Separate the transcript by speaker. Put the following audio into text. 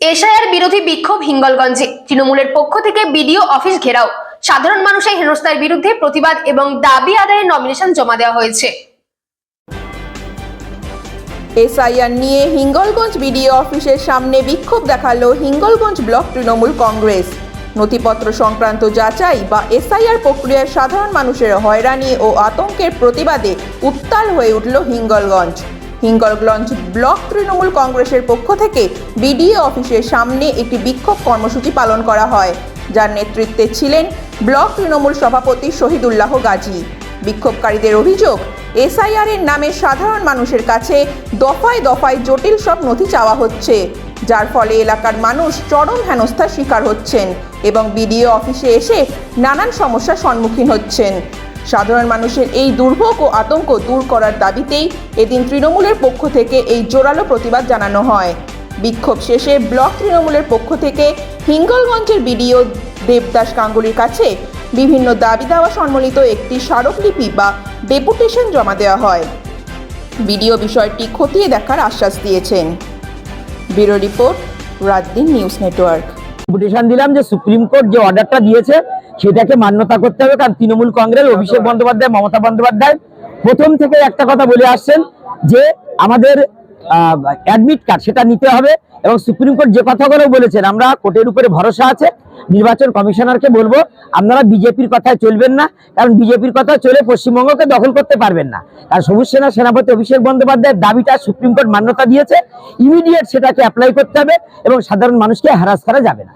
Speaker 1: এশায়ার বিরোধী বিক্ষোভ হিঙ্গলগঞ্জে। তৃণমূলের পক্ষ থেকে বিডিও অফিস ঘেরাও। সাধারণ মানুষের হেনস্থার বিরুদ্ধে প্রতিবাদ এবং দাবি আদায়ের নমিনেশন জমা দেওয়া হয়েছে।
Speaker 2: এসআইআর নিয়ে হিঙ্গলগঞ্জ বিডিও অফিসের সামনে বিক্ষোভ দেখাল হিঙ্গলগঞ্জ ব্লক তৃণমূল কংগ্রেস। নথিপত্র সংক্রান্ত যাচাই বা এসআইআর প্রক্রিয়ায় সাধারণ মানুষের হয়রানি ও আতঙ্কের প্রতিবাদে উত্তাল হয়ে উঠল হিঙ্গলগঞ্জ। হিঙ্গলগঞ্জ ব্লক তৃণমূল কংগ্রেসের পক্ষ থেকে বিডিও অফিসের সামনে একটি বিক্ষোভ কর্মসূচি পালন করা হয়, যার নেতৃত্বে ছিলেন ব্লক তৃণমূল সভাপতি শহীদুল্লাহ গাজী। বিক্ষোভকারীদের অভিযোগ এসআইআর এর নামে সাধারণ মানুষের কাছে দফায় দফায় জটিল সব নথি চাওয়া হচ্ছে, যার ফলে এলাকার মানুষ চরম হেনস্থার শিকার হচ্ছেন এবং বিডিও অফিসে এসে নানান সমস্যার সম্মুখীন হচ্ছেন। সাধারণ মানুষের এই দুর্ভোগ ও আতঙ্ক দূর করার দাবিতেই এদিন তৃণমূলের পক্ষ থেকে এই জোরালো প্রতিবাদ জানানো হয়। বিক্ষোভ শেষে ব্লক তৃণমূলের পক্ষ থেকে হিঙ্গলগঞ্জের বিডিও দেবদাস গাঙ্গুলির কাছে বিভিন্ন দাবি দেওয়া সম্বলিত একটি স্মারকলিপি বা ডেপুটেশন জমা দেওয়া হয়। বিডিও বিষয়টি খতিয়ে দেখার আশ্বাস দিয়েছেন। Bureau report, Raatdin news network.
Speaker 3: Petition দিলাম যে সুপ্রিম কোর্ট যে অর্ডারটা দিয়েছে, সেটাকে মান্যতা করতে হবে, কারণ তৃণমূল কংগ্রেস, অভিষেক বন্দ্যোপাধ্যায়, মমতা বন্দ্যোপাধ্যায় প্রথম থেকে একটা কথা বলে আসছেন যে আমাদের অ্যাডমিট কার্ড সেটা নিতে হবে এবং সুপ্রিম কোর্ট যে কথাগুলো বলেছেন, আমরা কোর্টের উপরে ভরসা আছে, নির্বাচন কমিশনারকে বলব, আপনারা বিজেপির কথায় চলবেন না, কারণ বিজেপির কথা চলে পশ্চিমবঙ্গকে দখল করতে পারবেন না। কারণ সবুজ সেনা সেনাপতি অভিষেক বন্দ্যোপাধ্যায়ের দাবিটা সুপ্রিম কোর্ট মান্যতা দিয়েছে ইমিডিয়েট সেটাকে অ্যাপ্লাই করতে হবে এবং সাধারণ মানুষকে হারাস করা যাবে না।